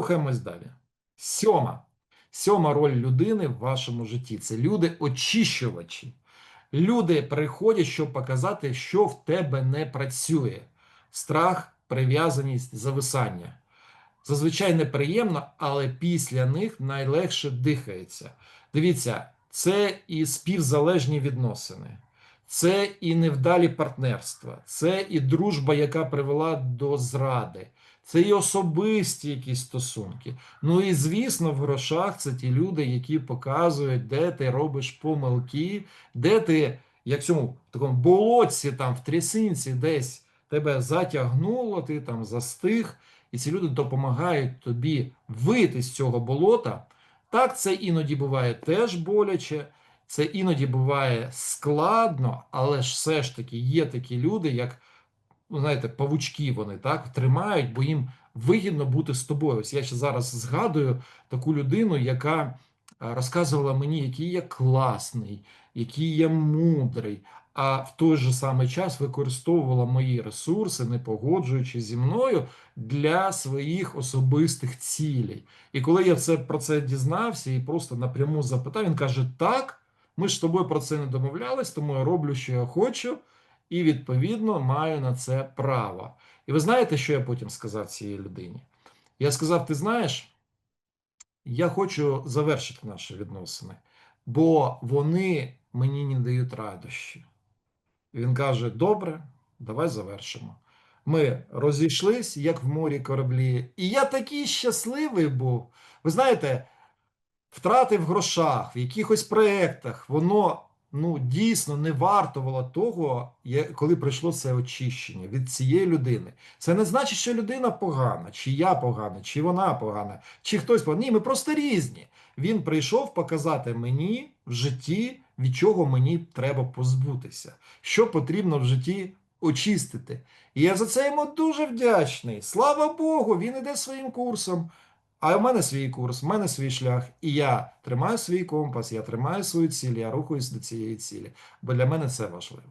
рухаємось далі. Сьома. Сьома роль людини в вашому житті це люди очищувачі. Люди приходять, щоб показати, що в тебе не працює. Страх, прив'язаність, зависання. Зазвичай неприємно, але після них найлегше дихається. Дивіться, це і співзалежні відносини, це і невдалі партнерства, це і дружба, яка привела до зради, це і особисті якісь стосунки. Ну і звісно, в грошах це ті люди, які показують, де ти робиш помилки, де ти, як цьому в такому болотці, там в трясинці, десь тебе затягнуло, ти там застиг, і ці люди допомагають тобі вийти з цього болота. Так, це іноді буває теж боляче, це іноді буває складно, але ж все ж таки є такі люди, як, ну, знаєте, павучки вони так тримають, бо їм вигідно бути з тобою. Ось я ще зараз згадую таку людину, яка е, розказувала мені, який я класний, який я мудрий, а в той же самий час використовувала мої ресурси, не погоджуючи зі мною для своїх особистих цілей. І коли я це про це дізнався і просто напряму запитав, він каже: Так, ми ж з тобою про це не домовлялись, тому я роблю, що я хочу, і відповідно маю на це право. І ви знаєте, що я потім сказав цій людині? Я сказав: ти знаєш, я хочу завершити наші відносини, бо вони мені не дають радощі. Він каже: Добре, давай завершимо. Ми розійшлись, як в морі кораблі, і я такий щасливий був. Ви знаєте, втрати в грошах, в якихось проєктах, воно ну, дійсно не вартувало того, коли прийшло це очищення від цієї людини. Це не значить, що людина погана, чи я погана, чи вона погана, чи хтось поганий. Ні, ми просто різні. Він прийшов показати мені в житті, від чого мені треба позбутися, що потрібно в житті очистити. І я за це йому дуже вдячний. Слава Богу, він іде своїм курсом. А в мене свій курс, в мене свій шлях, і я тримаю свій компас, я тримаю свою ціль, я рухаюсь до цієї цілі, бо для мене це важливо.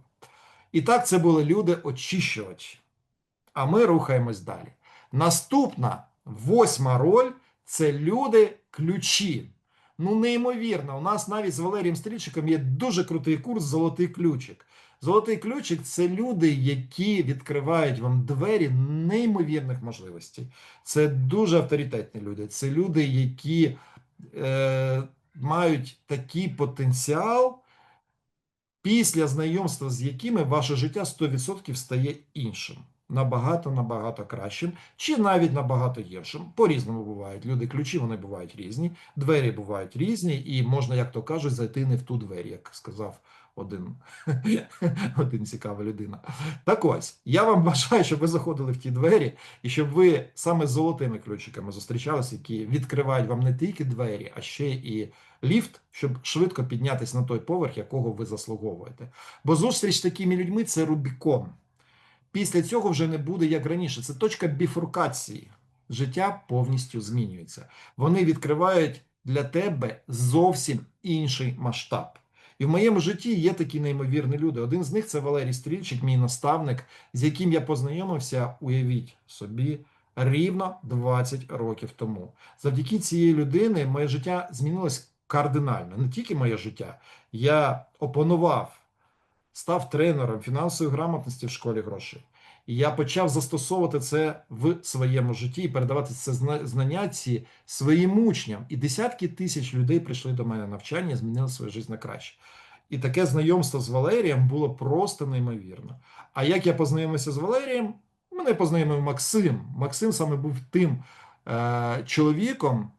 І так це були люди очищувачі. А ми рухаємось далі. Наступна восьма роль це люди ключі. Ну, неймовірно, у нас навіть з Валерієм Стрільчиком є дуже крутий курс Золотий ключик. Золотий ключик це люди, які відкривають вам двері неймовірних можливостей. Це дуже авторитетні люди. Це люди, які е, мають такий потенціал, після знайомства з якими ваше життя 100% стає іншим. Набагато, набагато кращим, чи навіть набагато гіршим. По-різному бувають. Люди ключі, вони бувають різні, двері бувають різні, і можна, як то кажуть, зайти не в ту двері, як сказав один, один цікава людина. Так ось, я вам бажаю, щоб ви заходили в ті двері, і щоб ви саме з золотими ключиками зустрічалися, які відкривають вам не тільки двері, а ще і ліфт, щоб швидко піднятися на той поверх, якого ви заслуговуєте. Бо зустріч з такими людьми це Рубікон. Після цього вже не буде як раніше. Це точка біфуркації. Життя повністю змінюється. Вони відкривають для тебе зовсім інший масштаб. І в моєму житті є такі неймовірні люди. Один з них це Валерій Стрільчик, мій наставник, з яким я познайомився, уявіть собі, рівно 20 років тому. Завдяки цієї людини моє життя змінилось кардинально. Не тільки моє життя. Я опанував став тренером фінансової грамотності в школі грошей. І я почав застосовувати це в своєму житті і передавати це знання ці своїм учням. І десятки тисяч людей прийшли до мене на навчання змінили свою життя на краще. І таке знайомство з Валерієм було просто неймовірно. А як я познайомився з Валерієм? Мене познайомив Максим. Максим саме був тим е, чоловіком,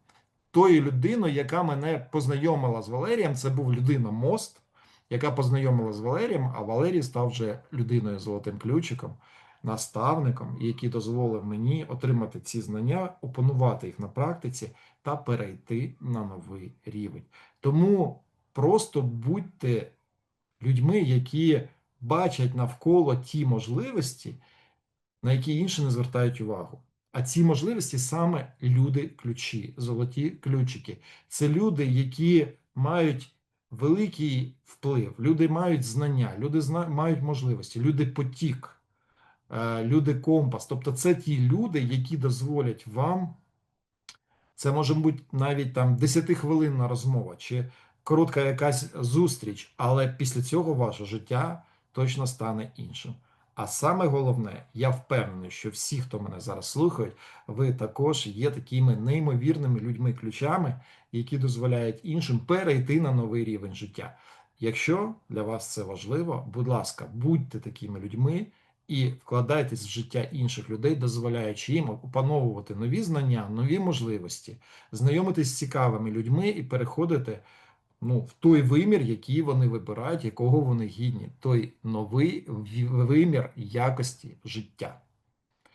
тою людиною, яка мене познайомила з Валерієм. Це був людина мост яка познайомила з Валерієм, а Валерій став вже людиною з золотим ключиком, наставником, який дозволив мені отримати ці знання, опанувати їх на практиці та перейти на новий рівень. Тому просто будьте людьми, які бачать навколо ті можливості, на які інші не звертають увагу. А ці можливості саме люди-ключі, золоті ключики. Це люди, які мають великий вплив, люди мають знання, люди зна... мають можливості, люди потік, е, люди компас. Тобто це ті люди, які дозволять вам Це може бути навіть там 10-хвилинна розмова чи коротка якась зустріч, але після цього ваше життя точно стане іншим. А саме головне, я впевнений, що всі, хто мене зараз слухають, ви також є такими неймовірними людьми-ключами, які дозволяють іншим перейти на новий рівень життя. Якщо для вас це важливо, будь ласка, будьте такими людьми і вкладайтесь в життя інших людей, дозволяючи їм опановувати нові знання, нові можливості, знайомитись з цікавими людьми і переходити ну, в той вимір, який вони вибирають, якого вони гідні, той новий вимір якості життя.